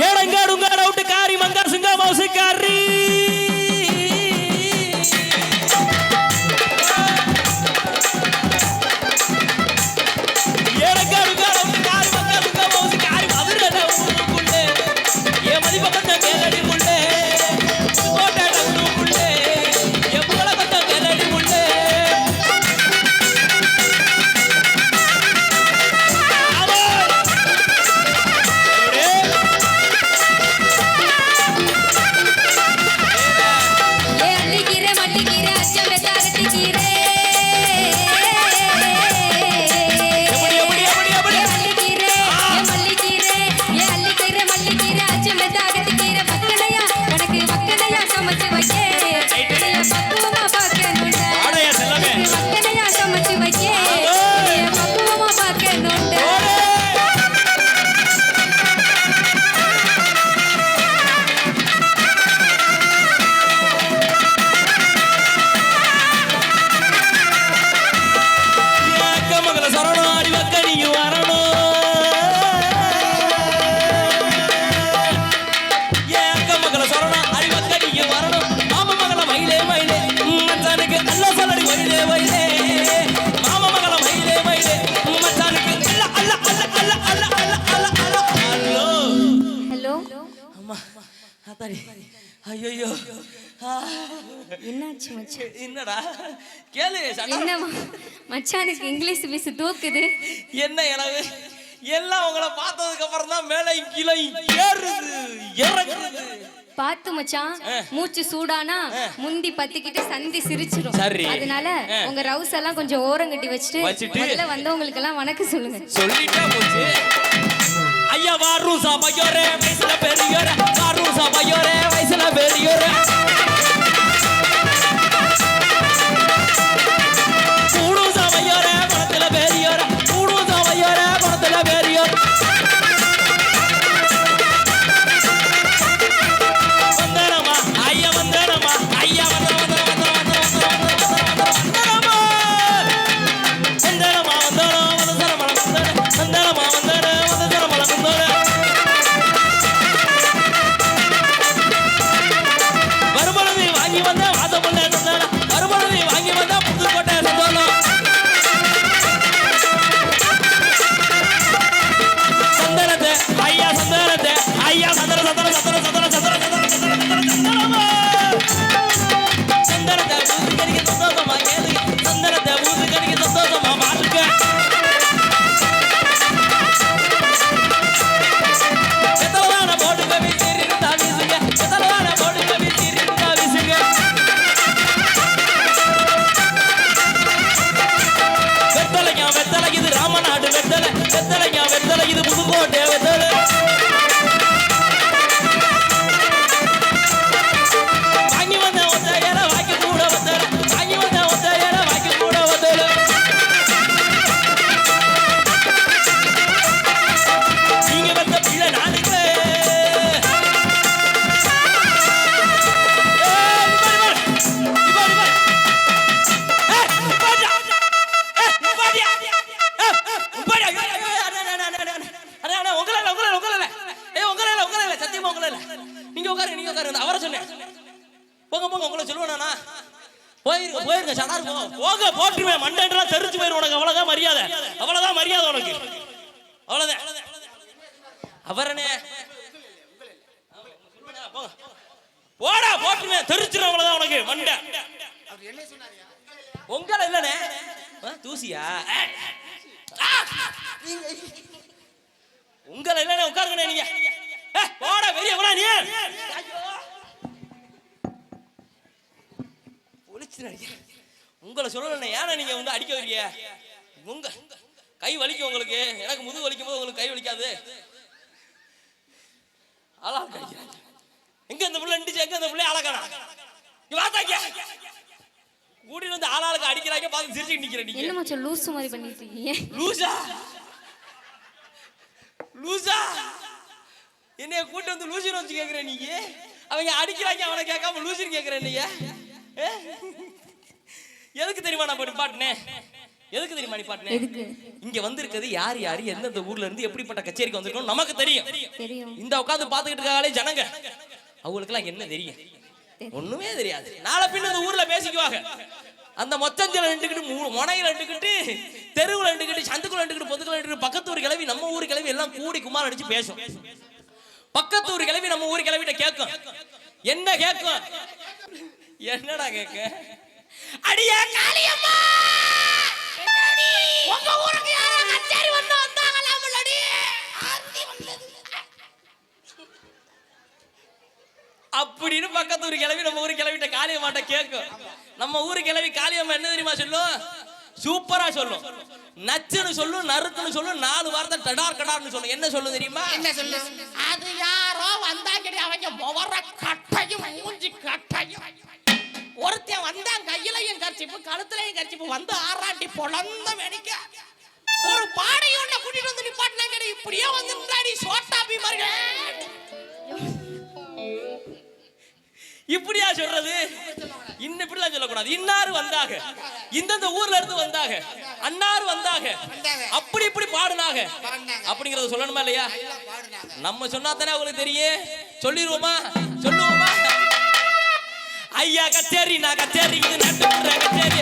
ஏடங்காடுங்காடு out காரி மங்கா சிங்கா மவுசிக்கார். alegría அத்தாடி ஐயோ என்னாச்சு மச்சான்? என்னடா? கேளு என்ன மச்சானுக்கு இங்கிலீஷ் பேச தூக்குது. என்ன எனக்கு? எல்லாம் உங்களை பார்த்ததுக்கு அப்புறம் தான் மேலே கீழே ஏறுது இறங்குது. பாத்து மச்சான் மூச்சு சூடானா முந்தி பத்திக்கிட்டு சந்தி சிரிச்சிரும். சரி. அதனால உங்க ரவுஸ் எல்லாம் கொஞ்சம் ஓரம் கட்டி வச்சுட்டு வச்சுட்டு? முதல்ல வந்தவங்களுக்கு எல்லாம் வணக்கம் சொல்லுங்க. சொல்லிட்டே போச்சு. ஐயா வாரும் சபையோரே வயசுல பெரியோரே வாரும் சபையோரே போயிருங்க போயிருங்க சடார் போங்க போட்டுருவேன். மண்டெல்லாம் தெரிஞ்சு போயிரும் உனக்கு. அவ்வளவுதான் மரியாதை. அவ்வளவுதான் மரியாதை உனக்கு. அவ்வளவுதான். அவரனே போடா போட்டுமே தெரிச்சிடும் அவ்வளவுதான் உனக்கு மண்டை உங்களை இல்லனே. தூசியா? உங்களை இல்லனே உட்காருங்கண்ணே நீங்க. ஏ, போடா வெளிய போடா நீ. ஒளிச்சு உங்களை சொல்லலை ஏன்னா நீங்க வந்து அடிக்க வரீங்க உங்க கை வலிக்கும் உங்களுக்கு. எனக்கு முதுகு வலிக்கும் போது உங்களுக்கு கை வலிக்காது. ஆளா கடிக்கிறாங்க எங்க இந்த புள்ள நின்றுச்சு எங்க இந்த புள்ளைய அழகானா நீ வாத்தாங்க கூட்டிட்டு வந்து ஆளாளுக்கு அடிக்கிறாங்க பார்த்து சிரிச்சுட்டு நிக்கிற நீங்க. என்ன மச்சான் லூசு மாதிரி பண்ணிட்டு இருக்கீங்க லூசா. லூசா. என்னைய கூட்டி வந்து லூசின்னு வச்சு கேக்குற நீங்க. அவங்க அடிக்கிறாங்க அவனை கேட்காம லூசின்னு கேக்குற நீங்க? எதுக்கு தெரியுமா நான் போய் பாட்டுனே? எதுக்கு தெரியுமா நிப்பாட்டினேன் எதுக்கு? இங்க வந்திருக்கிறது யார் யார்? எந்தெந்த ஊர்ல இருந்து எப்படிப்பட்ட கச்சேரிக்கு வந்திருக்கோம் நமக்கு தெரியும். இந்த உட்காந்து பாத்துக்கிட்டு இருக்காங்களே ஜனங்க. அவங்களுக்குலாம் என்ன தெரியும்? ஒண்ணுமே தெரியாது. நாளை பின்ன இந்த ஊர்ல பேசிக்குவாங்க. அந்த மொச்சஞ்சல ரெண்டுக்கிட்டு மூணு முனையில ரெண்டுக்கிட்டு தெருவுல ரெண்டுக்கிட்டு சந்துக்குள்ள ரெண்டுக்கிட்டு பொதுக்குள்ள ரெண்டுக்கிட்டு பக்கத்து ஊர் கிளவி நம்ம ஊர் கிளவி எல்லாம் கூடி குமார் அடிச்சு பேசும். பக்கத்து ஊர் கிளவி நம்ம ஊர் கிளவிட்ட கேட்கும். என்ன கேட்கும்? என்னடா கேட்க? அடியா காளியம்மா! ஊருக்கு யாரோ கச்சேரி வந்து வந்தாங்களாமலடி ஆர்த்தி வந்தது. அப்படின்னு பக்கத்து ஊர் கிளவி நம்ம ஊர் கிளவிட்ட காளியம்மாட்ட கேட்கும் நம்ம ஊர் கிளவி காளியம்மா என்ன தெரியுமா சொல்லும்? சூப்பரா சொல்லும். நச்சுன்னு சொல்லும் நறுக்குன்னு சொல்லும் நாலு வார்த்தை டடார் கடார்னு சொல்லும். என்ன சொல்லும் தெரியுமா? என்ன சொல்லு? அது யாரோ வந்தாங்கடி அவங்க முவர கட்டையும் மூஞ்சி கட்டையும். ஒருத்தன் வந்தான் கையிலையும் கர்ச்சிப்பு கழுத்துலையும் கர்ச்சிப்பு வந்து ஆறாண்டி பொழந்த வெடிக்க. ஒரு பாடையும் ஒண்ண கூட்டிட்டு வந்து நிப்பாட்டினாங்கடி இப்படியே வந்து முன்னாடி சோட்டா பீமர்கள் இப்படியா சொல்றது? இன்னும் இப்படிலாம் சொல்லக்கூடாது. இன்னாரு வந்தாக. இந்தந்த ஊர்ல இருந்து வந்தாக. அன்னாரு வந்தாக. அப்படி இப்படி பாடுனாங்க அப்படிங்கறத சொல்லணுமா இல்லையா? நம்ம சொன்னா தானே அவங்களுக்கு தெரியும். சொல்லிடுவோமா சொல்லுவோமா? ஐயா கச்சேரி நான் கச்சேரி இது நட்டு கச்சேரி.